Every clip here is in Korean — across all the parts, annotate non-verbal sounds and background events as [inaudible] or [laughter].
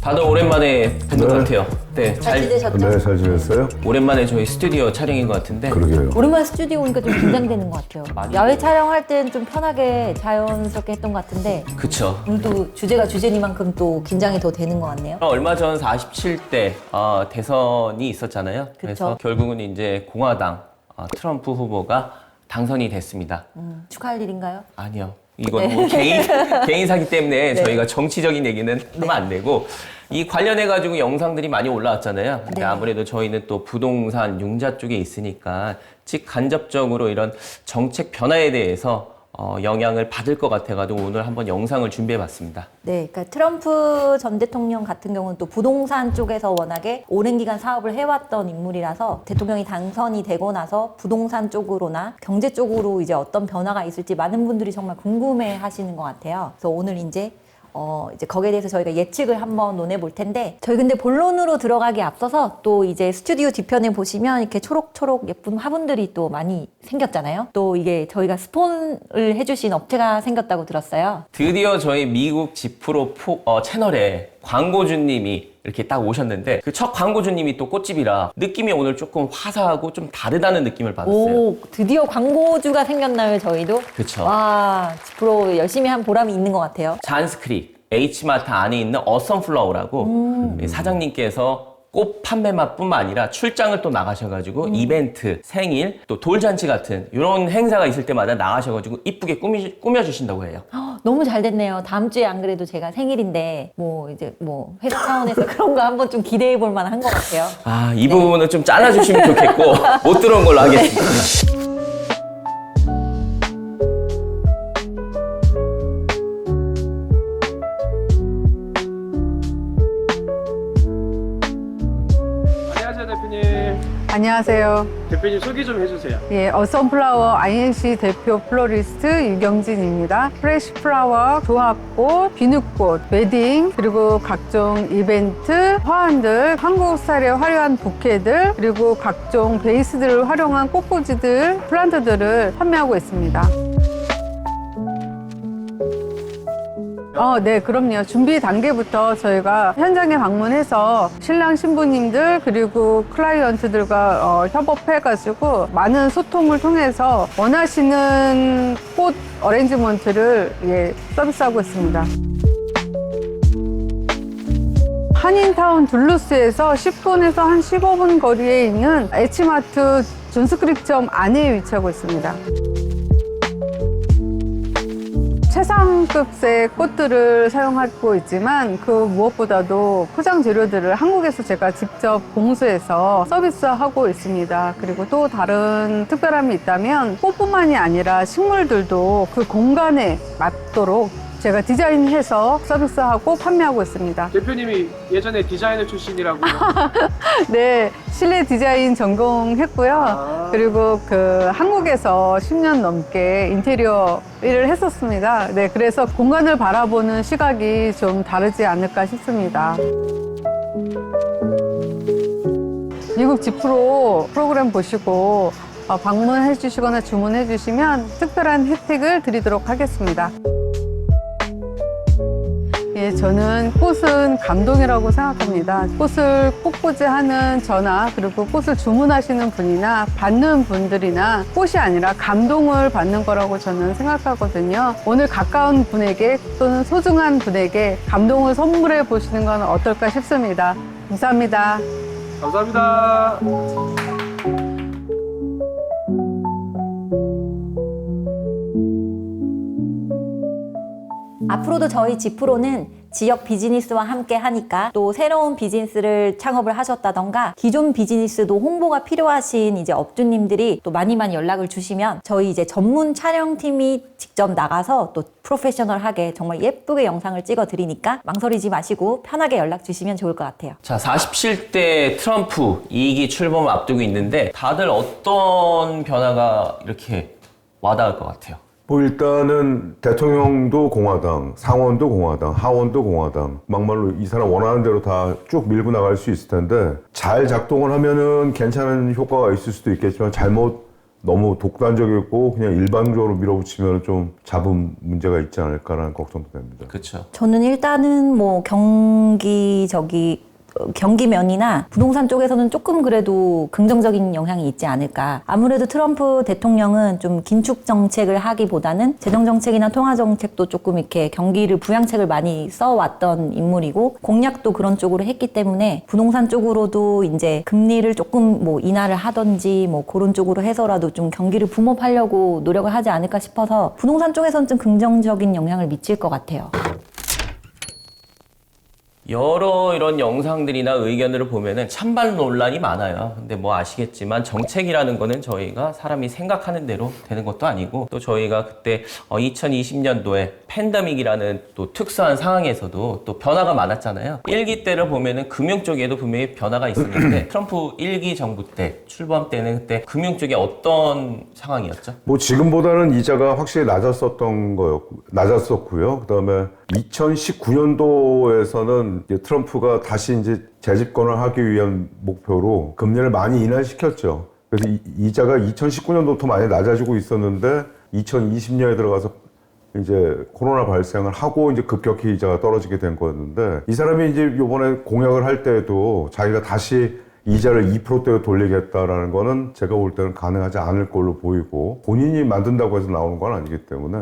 다들 오랜만에 뵌것 네. 같아요. 네, 잘 잘 지내셨죠? 네, 잘 지냈어요? 오랜만에 저희 스튜디오 촬영인 것 같은데 그러게요. 오랜만에 스튜디오 오니까 좀 긴장되는 것 같아요. 많이 야외 촬영할 땐 좀 편하게 자연스럽게 했던 것 같은데 그쵸. 오늘도 주제가 주제니만큼 또 긴장이 더 되는 것 같네요. 얼마 전 47대 어, 대선이 있었잖아요. 그래서. 결국은 이제 공화당 어, 트럼프 후보가 당선이 됐습니다. 음, 축하할 일인가요? 아니요. 이건 뭐 개인 [laughs] 개인 사기 때문에 네. 저희가 정치적인 얘기는 하면 안 되고 이 관련해 가지고 영상들이 많이 올라왔잖아요. 근데 네. 아무래도 저희는 또 부동산 융자 쪽에 있으니까 직간접적으로 이런 정책 변화에 대해서 어, 영향을 받을 것 같아가지고 오늘 한번 영상을 준비해봤습니다. 네, 그러니까 트럼프 전 대통령 같은 경우는 또 부동산 쪽에서 워낙에 오랜 기간 사업을 해왔던 인물이라서 대통령이 당선이 되고 나서 부동산 쪽으로나 경제 쪽으로 이제 어떤 변화가 있을지 많은 분들이 정말 궁금해 하시는 것 같아요. 그래서 오늘 이제 어, 이제 거기에 대해서 저희가 예측을 한번 논해 볼 텐데, 저희 근데 본론으로 들어가기 앞서서 또 이제 스튜디오 뒤편에 보시면 이렇게 초록초록 예쁜 화분들이 또 많이 생겼잖아요. 또 이게 저희가 스폰을 해주신 업체가 생겼다고 들었어요. 드디어 저희 미국 지프로 포- 어, 채널에 광고주님이 이렇게 딱 오셨는데 그 첫 광고주님이 또 꽃집이라 느낌이 오늘 조금 화사하고 좀 다르다는 느낌을 받았어요. 오, 드디어 광고주가 생겼나요, 저희도? 그쵸. 와, 프로 열심히 한 보람이 있는 것 같아요. 잔스크릭 H마트 안에 있는 어썸플라워라고 이 사장님께서 꽃 판매만뿐만 아니라 출장을 또 나가셔가지고 이벤트, 생일, 또 돌잔치 같은 이런 행사가 있을 때마다 나가셔가지고 이쁘게 꾸미, 꾸며주신다고 해요. 헉, 너무 잘 됐네요. 다음 주에 안 그래도 제가 생일인데, 뭐, 이제 뭐, 회사 차원에서 [laughs] 그런 거 한번 좀 기대해 볼 만한 것 같아요. 아, 이 부분은 좀 잘라주시면 좋겠고 [laughs] 못 들어온 걸로 하겠습니다. 안녕하세요. 대표님 소개 좀 해주세요. 예, 어썸플라워 INC 대표 플로리스트 유경진입니다. 프레시 플라워, 조합꽃, 비누꽃, 웨딩, 그리고 각종 이벤트, 화환들, 한국 스타일의 화려한 부케들, 그리고 각종 베이스들을 활용한 꽃꽂이들, 플란트들을 판매하고 있습니다. 어, 네, 그럼요. 준비 단계부터 저희가 현장에 방문해서 신랑 신부님들 그리고 클라이언트들과 어, 협업해가지고 많은 소통을 통해서 원하시는 꽃 어레인지먼트를 예, 서비스하고 있습니다. 한인타운 둘루스에서 10분에서 한 15분 거리에 있는 에치마트 존스크릭점 안에 위치하고 있습니다. 최상급의 꽃들을 사용하고 있지만 그 무엇보다도 포장 재료들을 한국에서 제가 직접 공수해서 서비스하고 있습니다. 그리고 또 다른 특별함이 있다면 꽃뿐만이 아니라 식물들도 그 공간에 맞도록 제가 디자인해서 서비스하고 판매하고 있습니다. 대표님이 예전에 디자이너 출신이라고. [laughs] 네, 실내 디자인 전공했고요. 아. 그리고 그 한국에서 10년 넘게 인테리어 일을 했었습니다. 네, 그래서 공간을 바라보는 시각이 좀 다르지 않을까 싶습니다. 미국 지프로 프로그램 보시고 어, 방문해 주시거나 주문해 주시면 특별한 혜택을 드리도록 하겠습니다. 예, 저는 꽃은 감동이라고 생각합니다. 꽃을 꽃꽂이하는 저나 그리고 꽃을 주문하시는 분이나 받는 분들이나 꽃이 아니라 감동을 받는 거라고 저는 생각하거든요. 오늘 가까운 분에게 또는 소중한 분에게 감동을 선물해 보시는 건 어떨까 싶습니다. 감사합니다. 감사합니다. 앞으로도 저희 지프로는 지역 비즈니스와 함께 하니까 또 새로운 비즈니스를 창업을 하셨다던가 기존 비즈니스도 홍보가 필요하신 이제 업주님들이 또 많이 많이 연락을 주시면 저희 이제 전문 촬영팀이 직접 나가서 또 프로페셔널하게 정말 예쁘게 영상을 찍어 드리니까 망설이지 마시고 편하게 연락 주시면 좋을 것 같아요. 자, 47대 트럼프 2기 출범을 앞두고 있는데 다들 어떤 변화가 이렇게 와닿을 것 같아요? 뭐 일단은 대통령도 공화당, 상원도 공화당, 하원도 공화당. 막말로 이 사람 원하는 대로 다 쭉 밀고 나갈 수 있을 텐데 잘 작동을 하면은 괜찮은 효과가 있을 수도 있겠지만 잘못 너무 독단적이고 그냥 일방적으로 밀어붙이면 좀 잡음 문제가 있지 않을까라는 걱정도 됩니다. 그렇죠. 저는 일단은 뭐 경기 저기 어, 경기면이나 부동산 쪽에서는 조금 그래도 긍정적인 영향이 있지 않을까. 아무래도 트럼프 대통령은 좀 긴축 정책을 하기보다는 재정 정책이나 통화 정책도 조금 이렇게 경기를 부양책을 많이 써왔던 인물이고 공약도 그런 쪽으로 했기 때문에 부동산 쪽으로도 이제 금리를 조금 뭐 인하를 하던지 뭐 그런 쪽으로 해서라도 좀 경기를 붐업하려고 노력을 하지 않을까 싶어서 부동산 쪽에서는 좀 긍정적인 영향을 미칠 것 같아요. 여러 이런 영상들이나 의견들을 보면은 찬반 논란이 많아요. 근데 뭐 아시겠지만 정책이라는 거는 저희가 사람이 생각하는 대로 되는 것도 아니고 또 저희가 그때 2020년도에 팬데믹이라는 또 특수한 상황에서도 또 변화가 많았잖아요. 1기 때를 보면은 금융 쪽에도 분명히 변화가 있었는데 [clears throat] 트럼프 1기 정부 때 출범 때는 그때 금융 쪽에 어떤 상황이었죠? 뭐 지금보다는 이자가 확실히 낮았었던 거였고 낮았었고요. 그다음에 2019년도에서는 트럼프가 다시 이제 재집권을 하기 위한 목표로 금리를 많이 인하시켰죠. 그래서 이- 이자가 2019년도부터 많이 낮아지고 있었는데 2020년에 들어가서 이제 코로나 발생을 하고 이제 급격히 이자가 떨어지게 된 거였는데 이 사람이 이제 요번에 공약을 할 때에도 자기가 다시 이자를 2%대로 돌리겠다라는 거는 제가 볼 때는 가능하지 않을 걸로 보이고 본인이 만든다고 해서 나오는 건 아니기 때문에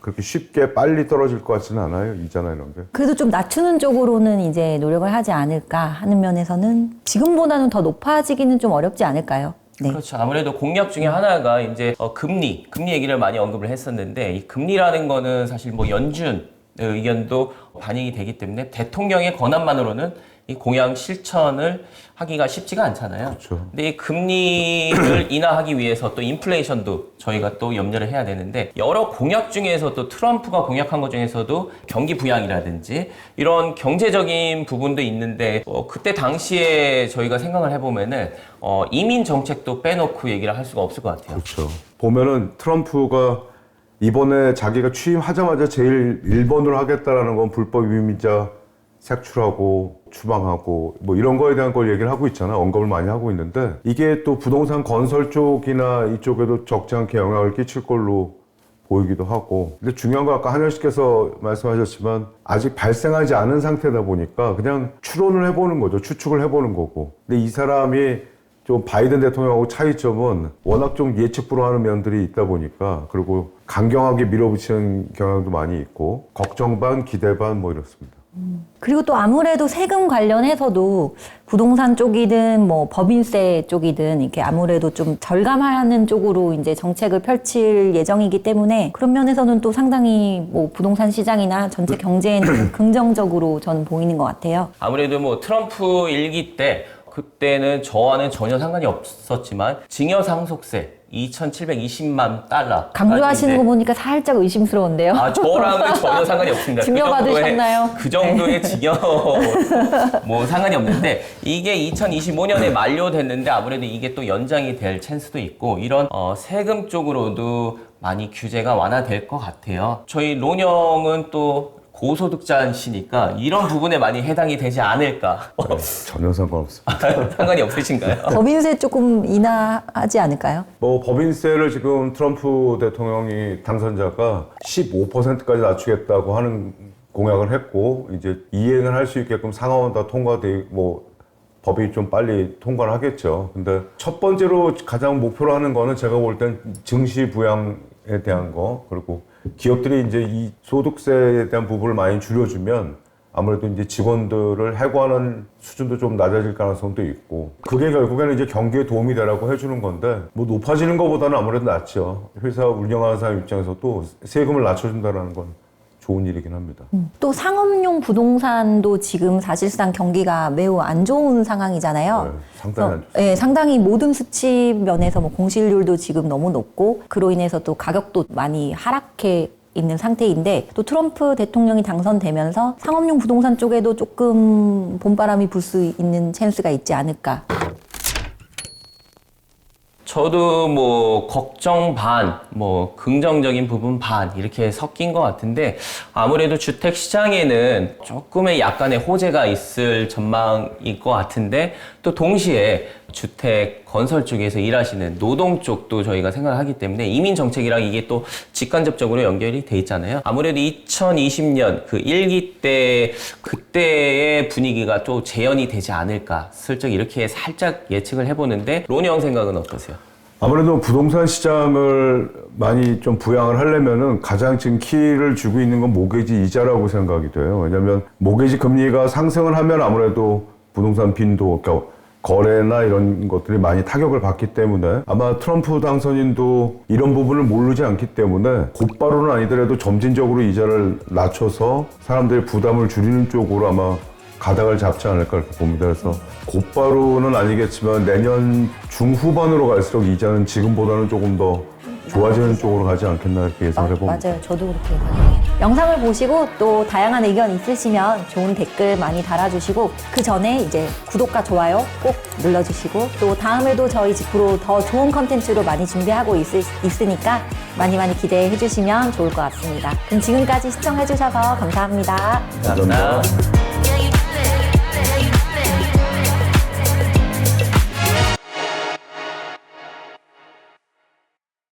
그렇게 쉽게 빨리 떨어질 것 같지는 않아요 이자나 이런 게 그래도 좀 낮추는 쪽으로는 이제 노력을 하지 않을까 하는 면에서는 지금보다는 더 높아지기는 좀 어렵지 않을까요? 네. 그렇죠. 아무래도 공약 중에 하나가 이제 어, 금리, 금리 얘기를 많이 언급을 했었는데 이 금리라는 거는 사실 뭐 연준 의견도 반영이 되기 때문에 대통령의 권한만으로는 이 공약 실천을 하기가 쉽지가 않잖아요. 그렇죠. 근데 이 금리를 [clears throat] 인하하기 위해서 또 인플레이션도 저희가 또 염려를 해야 되는데 여러 공약 중에서 또 트럼프가 공약한 것 중에서도 경기 부양이라든지 이런 경제적인 부분도 있는데 어, 그때 당시에 저희가 생각을 해보면은 어, 이민 정책도 빼놓고 얘기를 할 수가 없을 것 같아요. 그렇죠 보면은 트럼프가 이번에 자기가 취임하자마자 제일 1번으로 하겠다라는 건 불법 이민자 색출하고 추방하고 뭐 이런 거에 대한 걸 얘기를 하고 있잖아. 언급을 많이 하고 있는데 이게 또 부동산 건설 쪽이나 이쪽에도 적지 않게 영향을 끼칠 걸로 보이기도 하고. 근데 중요한 건 아까 한열 씨께서 말씀하셨지만 아직 발생하지 않은 상태다 보니까 그냥 추론을 해보는 거죠. 추측을 해보는 거고. 근데 이 사람이 좀 바이든 대통령하고 차이점은 워낙 좀 예측 불허하는 면들이 있다 보니까 그리고 강경하게 밀어붙이는 경향도 많이 있고 걱정 반 기대 반 뭐 이렇습니다. 그리고 또 아무래도 세금 관련해서도 부동산 쪽이든 뭐 법인세 쪽이든 이렇게 아무래도 좀 절감하는 쪽으로 이제 정책을 펼칠 예정이기 때문에 그런 면에서는 또 상당히 뭐 부동산 시장이나 전체 경제에는 긍정적으로 저는 보이는 것 같아요. 아무래도 뭐 트럼프 일기 때 그때는 저와는 전혀 상관이 없었지만 증여 상속세 2,720만 달러 강조하시는 거 보니까 살짝 의심스러운데요. 아, 저랑은 [laughs] 전혀 상관이 없습니다. 증여 그 받으셨나요? 네. 그 정도의 증여 [laughs] 뭐 상관이 없는데 이게 2025년에 만료됐는데 아무래도 이게 또 연장이 될 찬스도 있고 이런 어, 세금 쪽으로도 많이 규제가 완화될 것 같아요. 저희 론영은 또 고소득자시니까 이런 부분에 많이 해당이 되지 않을까. 전혀 상관없습니다. 상관이 없으신가요? [laughs] 법인세 조금 인하하지 않을까요? 뭐 법인세를 지금 트럼프 대통령이 당선자가 15%까지 낮추겠다고 하는 공약을 했고 이제 이행을 할수 있게끔 상하원 다 통과돼 뭐 법이 좀 빨리 통과를 하겠죠. 근데 첫 번째로 가장 목표로 하는 거는 제가 볼 땐 증시 부양에 대한 거 그리고 기업들이 이제 이 소득세에 대한 부분을 많이 줄여주면 아무래도 이제 직원들을 해고하는 수준도 좀 낮아질 가능성도 있고 그게 결국에는 이제 경기에 도움이 되라고 해주는 건데 뭐 높아지는 것보다는 아무래도 낫죠. 회사 운영하는 사람 입장에서도 세금을 낮춰준다는 건 좋은 일이긴 합니다 또 상업용 부동산도 지금 사실상 경기가 매우 안 좋은 상황이잖아요. 네, 상당히 안 예, 상당히 모든 수치 면에서 뭐 공실률도 지금 너무 높고 그로 인해서 또 가격도 많이 하락해 있는 상태인데 또 트럼프 대통령이 당선되면서 상업용 부동산 쪽에도 조금 봄바람이 불 수 있는 찬스가 있지 않을까. 저도 뭐 걱정 반, 뭐 긍정적인 부분 반 이렇게 섞인 것 같은데 아무래도 주택 시장에는 조금의 약간의 호재가 있을 전망일 것 같은데 또 동시에 주택 건설 쪽에서 일하시는 노동 쪽도 저희가 생각을 하기 때문에 이민 정책이랑 이게 또 직간접적으로 연결이 돼 있잖아요. 아무래도 2020년 그 일기 때 그때의 분위기가 또 재현이 되지 않을까 슬쩍 이렇게 살짝 예측을 해보는데 로니 형 생각은 어떠세요? 아무래도 부동산 시장을 많이 좀 부양을 하려면은 가장 지금 키를 주고 있는 건 모기지 이자라고 생각이 돼요. 왜냐하면 모기지 금리가 상승을 하면 아무래도 부동산 빈도, 그러니까 거래나 이런 것들이 많이 타격을 받기 때문에 아마 트럼프 당선인도 이런 부분을 모르지 않기 때문에 곧바로는 아니더라도 점진적으로 이자를 낮춰서 사람들의 부담을 줄이는 쪽으로 아마 가닥을 잡지 않을까 이렇게 봅니다. 그래서 곧바로는 아니겠지만 내년 중후반으로 갈수록 이자는 지금보다는 조금 더 좋아지는 쪽으로 가지 않겠나 이렇게 예상을 해봅니다. 맞아요. 저도 그렇게 생각해요. 영상을 보시고 또 다양한 의견 있으시면 좋은 댓글 많이 달아주시고 그 전에 이제 구독과 좋아요 꼭 눌러주시고 또 다음에도 저희 집으로 더 좋은 컨텐츠로 많이 준비하고 있, 있으니까 많이 많이 기대해 주시면 좋을 것 같습니다. 그럼 지금까지 시청해 주셔서 감사합니다. 감사합니다.